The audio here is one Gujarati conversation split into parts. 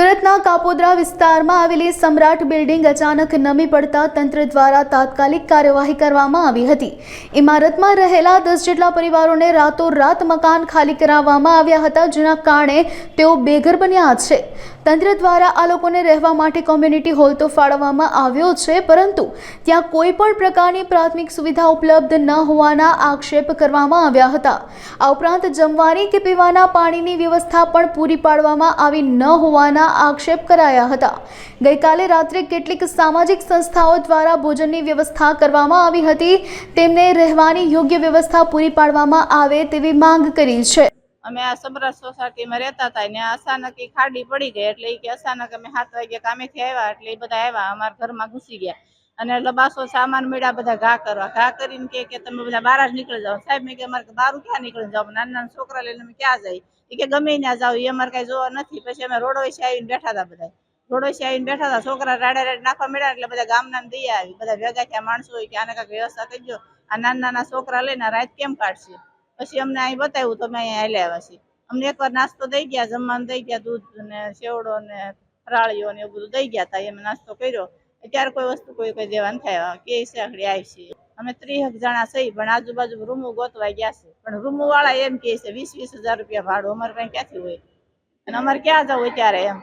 સુરતના કાપોદ્રા વિસ્તારમાં આવેલી સમ્રાટ બિલ્ડિંગ અચાનક નમી પડતા તંત્ર દ્વારા તાત્કાલિક કાર્યવાહી કરવામાં આવી હતી. ઇમારતમાં રહેલા દસ જેટલા પરિવારોને રાતોરાત મકાન ખાલી કરાવવામાં આવ્યા હતા, જેના કારણે તેઓ બેઘર બન્યા છે. તંત્ર દ્વારા આ લોકોને રહેવા માટે કોમ્યુનિટી હોલ તો ફાળવવામાં આવ્યો છે, પરંતુ ત્યાં કોઈ પણ પ્રકારની પ્રાથમિક સુવિધા ઉપલબ્ધ ન હોવાના આક્ષેપ કરવામાં આવ્યા હતા. આ ઉપરાંત જમવાની કે પીવાના પાણીની વ્યવસ્થા પણ પૂરી પાડવામાં આવી ન હોવાના આક્ષેપ કરાયા હતા. ગઈકાલે રાત્રે કેટલીક સામાજિક સંસ્થાઓ દ્વારા ભોજનની વ્યવસ્થા કરવામાં આવી હતી. તેમને રહેવાની યોગ્ય વ્યવસ્થા પૂરી પાડવામાં આવે તેવી માંગ કરી છે. અમે આ સમરસ સોસાયટીમાં રહેતા હતા ને અચાનક એ ખાડી પડી ગઈ એટલે કે અચાનક અમે સાત વાગે કામેથી આવ્યા એટલે એ બધા આવ્યા અમારા ઘરમાં ઘૂસી ગયા. અને લબાસો સામાન મળ્યા બધા ઘા કરવા. ઘા કરીને કે તમે બધા બહાર જ નીકળી જાઓ. સાહેબ મેં કે અમારે બહાર ક્યાં નીકળી જાવ નાના નાના છોકરા લઈને અમે ક્યાં જાય એ કે ગમે ત્યાં જાઓ. એ અમારે કઈ જોવા નથી. પછી અમે રોડ વચ્ચે આવીને બેઠા હતા બધા. રોડ વચ્ચે આવીને બેઠા હતા. છોકરા રાડે રાડે નાખવા મળ્યા એટલે બધા ગામના દઈ આવી. બધા ભેગા થયા. માણસો હોય કે આને કાંઈક વ્યવસ્થા કરજો આ નાના નાના છોકરા લઈને રાત કેમ કાઢશે? પછી અમને અહીં બતાવ્યું તો અમે અહીંયા હાલ્યા આવ્યા છીએ. અમને એકવાર નાસ્તો દઈ ગયા, જમવાનું દઈ ગયા, દૂધ ને સેવડો ને ફરાળીઓ ને એવું બધું દઈ ગયા હતા. અમે નાસ્તો કર્યો. અત્યારે કોઈ વસ્તુ કોઈ કોઈ દેવા થાય કે સાંકડી આવી છે. અમે ત્રીસ જણા છીએ પણ આજુબાજુ રૂમો ગોતવા ગયા છે. પણ રૂમો વાળા એમ કે છે વીસ વીસ હજાર રૂપિયા ભાડું અમારે કઈ ક્યાંથી હોય? અને અમારે ક્યાં જવું અત્યારે એમ?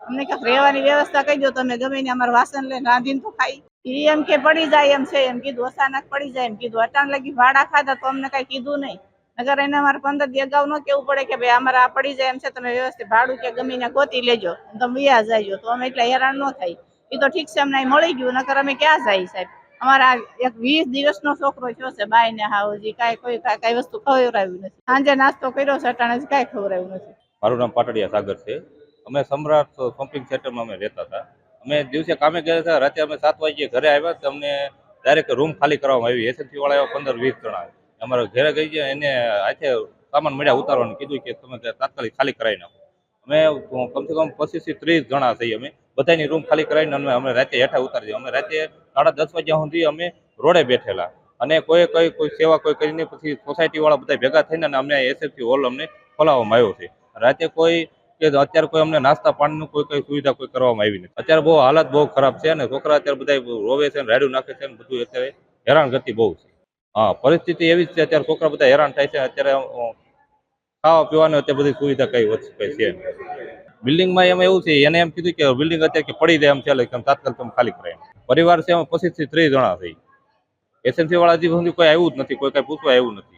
અમને ક્યાંક રહેવાની વ્યવસ્થા કહી દો તમે ગમે ને અમારે વાસણ લઈને રાંધીને તો ખાઈ એમ કે પડી જાય એમ છે, એમ કીધું અચાનક પડી જાય, એમ કીધું. અટાણ લગી ભાડા ખાધા તો અમને કઈ કીધું નહીં. નગર એને અમારે પંદર દી અગાઉ ન કેવું પડે કે ભાઈ અમારે આ પડી જાય એમ છે, તમે વ્યવસ્થિત ભાડું કે ગમે ને ગોતી લેજો. તમે વ્યા જાયજો, તો અમે એટલે હેરાન ન થાય. એ તો ઠીક છે, અમને મળી ગયું, નકર અમે ક્યાં જાય સાહેબ? અમારા એક વીસ દિવસનો છોકરો થયો છે બાઈ ને હા હજી કાંઈ કોઈ કાંઈ વસ્તુ ખવડાવ્યું નથી. સાંજે નાસ્તો કર્યો છે, અટાણે કાંઈ ખવડાવ્યું નથી. મારું નામ પાટડિયા સાગર છે. અમે સમ્રાટ શોપિંગ સેન્ટરમાં અમે રહેતા હતા. અમે દિવસે કામે ગયા હતા, રાતે અમે સાત વાગ્યે ઘરે આવ્યા તો અમને ડાયરેક્ટ રૂમ ખાલી કરવામાં આવી. એસએમસી વાળા આવ્યા પંદર વીસ જણા અમારા ઘરે ગઈ ગયા, એને હાથે સામાન મળ્યા ઉતારવાનું કીધું કે તમે તાત્કાલિક ખાલી કરાવી નાખો. અમે કમસે કમ પચીસથી ત્રીસ જણા થઈ અમે. બધાની રૂમ ખાલી કરાવીને અમે અમે રાતે હેઠા ઉતારી દીધા. અમે રાતે સાડા દસ વાગ્યા સુધી અમે રોડે બેઠેલા. અને કોઈ કોઈ કોઈ સેવા કોઈ કરીને પછી સોસાયટી વાળા બધા ભેગા થઈને અમને એસએફસી હોલ અમને ખોલાવવામાં આવ્યો છે. રાતે કોઈ કે અત્યારે કોઈ અમને નાસ્તા પાણીનું કોઈ કઈ સુવિધા કોઈ કરવામાં આવી નથી. અત્યારે બહુ હાલત બહુ ખરાબ છે અને છોકરા અત્યારે બધા રોવે છે રાડ્યું નાખે છે બધું અત્યારે હેરાન ગતિ બહુ છે. હા, પરિસ્થિતિ એવી જ છે, અત્યારે છોકરા બધા હેરાન થાય છે અત્યારે ખાવા પીવાની અત્યારે બધી સુવિધા કઈ ઓછી કઈ છે બિલ્ડિંગમાં એમ એવું છે, એને એમ કીધું કે બિલ્ડિંગ અત્યારે પડી જાય એમ છે, એટલે તાત્કાલિક તમે ખાલી કરાય પરિવાર છે, એમાં પચીસથી ત્રીસ જણા થઈ એસએમસી વાળા હજી કોઈ આવ્યું જ નથી, કોઈ કઈ પૂછવા આવ્યું નથી.